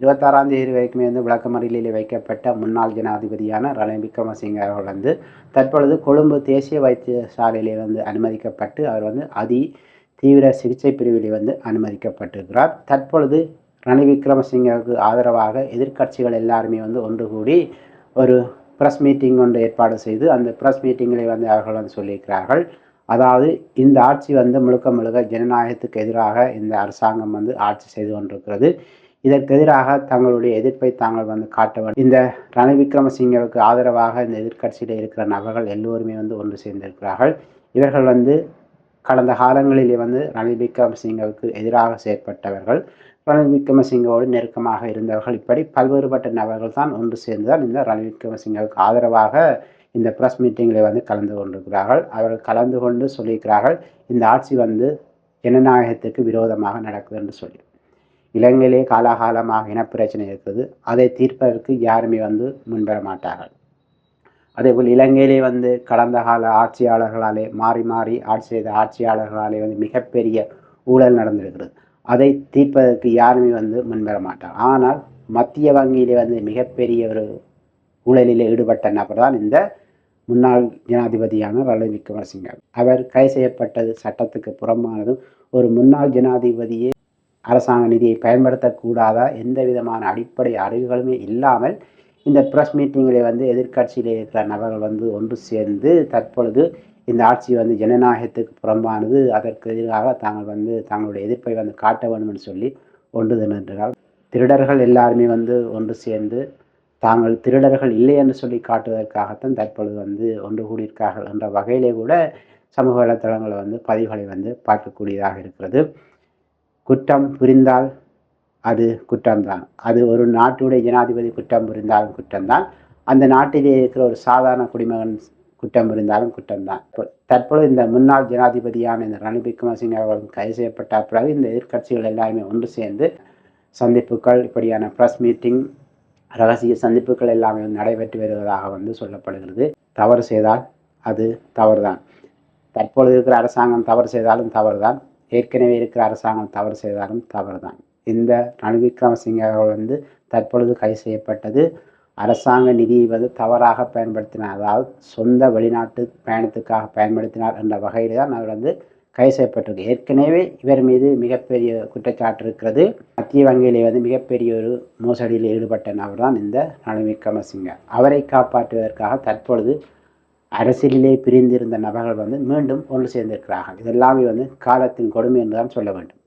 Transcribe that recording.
இருபத்தாறாம் தேதி வரைக்குமே வந்து விளக்கமறியலில் வைக்கப்பட்ட முன்னாள் ஜனாதிபதியான ரணில் விக்ரமசிங்க அவர்கள் வந்து தற்பொழுது கொழும்பு தேசிய வைத்தியசாலையிலே வந்து அனுமதிக்கப்பட்டு அவர் வந்து அதி தீவிர சிகிச்சை பிரிவிலே வந்து அனுமதிக்கப்பட்டிருக்கிறார். தற்பொழுது ரணில் விக்ரமசிங்கவுக்கு ஆதரவாக எதிர்க்கட்சிகள் எல்லாருமே வந்து ஒன்று கூடி ஒரு ப்ரெஸ் மீட்டிங் ஒன்று ஏற்பாடு செய்து அந்த ப்ரெஸ் மீட்டிங்களை வந்து அவர்கள் வந்து சொல்லியிருக்கிறார்கள். அதாவது இந்த ஆட்சி வந்து முழுக்க முழுக்க ஜனநாயகத்துக்கு எதிராக இந்த அரசாங்கம் வந்து ஆட்சி செய்து கொண்டிருக்கிறது. இதற்கு எதிராக தங்களுடைய எதிர்ப்பை தாங்கள் வந்து காட்ட இந்த ரணில் விக்ரமசிங்கவுக்கு ஆதரவாக இந்த எதிர்க்கட்சியில் இருக்கிற நபர்கள் எல்லோருமே வந்து ஒன்று சேர்ந்திருக்கிறார்கள். இவர்கள் வந்து கடந்த காலங்களிலே வந்து ரணில் விக்ரமசிங்கவுக்கு எதிராக செயற்பட்டவர்கள். ரணில் விக்ரமசிங்கோடு நெருக்கமாக இருந்தவர்கள். இப்படி பல்வேறுபட்ட நபர்கள் தான் ஒன்று சேர்ந்துதான் இந்த ரணில் விக்ரமசிங்கவுக்கு ஆதரவாக இந்த ப்ரெஸ் மீட்டிங்கில் வந்து கலந்து கொண்டிருக்கிறார்கள். அவர்கள் கலந்து கொண்டு சொல்லியிருக்கிறார்கள் இந்த ஆட்சி வந்து ஜனநாயகத்துக்கு விரோதமாக நடக்குது என்று சொல்லி. இலங்கையிலே காலாகாலமாக இனப்பிரச்சனை இருக்குது அதை தீர்ப்பதற்கு யாருமே வந்து முன்வர மாட்டார்கள். அதேபோல் இலங்கையிலே வந்து கடந்த கால ஆட்சியாளர்களாலே மாறி மாறி ஆட்சி செய்த ஆட்சியாளர்களாலே வந்து மிகப்பெரிய ஊழல் நடந்திருக்கிறது. அதை தீர்ப்பதற்கு யாருமே வந்து முன்வர மாட்டார் ஆனால் மத்திய வங்கியிலே வந்து மிகப்பெரிய ஒரு ஊழலில் ஈடுபட்ட நபர் தான் இந்த முன்னாள் ஜனாதிபதியான ரணில் விக்ரமசிங்க. அவர் கைது செய்யப்பட்டது சட்டத்துக்கு புறம்பானதும் ஒரு முன்னாள் ஜனாதிபதியே அரசாங்க நிதியை பயன்படுத்தக்கூடாதா? எந்த விதமான அடிப்படை அறிவுகளுமே இல்லாமல் இந்த ப்ரெஸ் மீட்டிங்கில் வந்து எதிர்கட்சியில் இருக்கிற நபர்கள் வந்து ஒன்று சேர்ந்து தற்பொழுது இந்த ஆட்சி வந்து ஜனநாயகத்துக்கு புறம்பானது. அதற்கு எதிராக தாங்கள் வந்து தங்களுடைய எதிர்ப்பை வந்து காட்ட வேண்டும் என்று சொல்லி ஒன்று திரண்டால் திருடர்கள் எல்லாருமே வந்து ஒன்று சேர்ந்து தாங்கள் திருடர்கள் இல்லை என்று சொல்லி காட்டுவதற்காகத்தான் தற்பொழுது வந்து ஒன்று கூடியிருக்கார்கள் என்ற வகையிலே கூட சமூக வலைத்தளங்களை வந்து பதிவுகளை வந்து பார்க்கக்கூடியதாக இருக்கிறது. குற்றம் புரிந்தால் அது குற்றம்தான். அது ஒரு நாட்டுடைய ஜனாதிபதி குற்றம் புரிந்தாலும் குற்றம்தான். அந்த நாட்டிலே இருக்கிற ஒரு சாதாரண குடிமகன் குற்றம் புரிந்தாலும் குற்றம்தான். தற்பொழுது இந்த முன்னாள் ஜனாதிபதியான இந்த ரணில் விக்ரமசிங்க அவர்கள் கைது செய்யப்பட்ட பிறகு இந்த எதிர்க்கட்சிகள் எல்லாருமே ஒன்று சேர்ந்து சந்திப்புகள் இப்படியான ப்ரெஸ் மீட்டிங் ரகசிய சந்திப்புகள் எல்லாமே நடைபெற்று வருவதாக வந்து சொல்லப்படுகிறது. தவறு செய்தால் அது தவறுதான். தற்பொழுது இருக்கிற அரசாங்கம் தவறு செய்தாலும் தவறுதான். ஏற்கனவே இருக்கிற அரசாங்கம் தவறு செய்தாலும் தவறுதான். இந்த ரணில் விக்ரமசிங்க அவர்கள் வந்து தற்பொழுது கைது செய்யப்பட்டது. அரசாங்க நிதியை வந்து தவறாக பயன்படுத்தினார். அதாவது சொந்த வெளிநாட்டு பயணத்துக்காக பயன்படுத்தினார் என்ற வகையில் தான் அவர் வந்து கைது செய்யப்பட்டிருக்கு. ஏற்கனவே இவர் மீது மிகப்பெரிய குற்றச்சாட்டு இருக்கிறது. மத்திய வங்கியிலே வந்து மிகப்பெரிய ஒரு மோசடியில் ஈடுபட்ட நபர் தான் இந்த ரணில் விக்ரமசிங்க அவரை காப்பாற்றுவதற்காக தற்பொழுது அரசியலிலே பிரிந்திருந்த நபர்கள் வந்து மீண்டும் ஒன்று சேர்ந்திருக்கிறார்கள். இதெல்லாமே வந்து காலத்தின் கொடுமை என்று தான் சொல்ல வேண்டும்.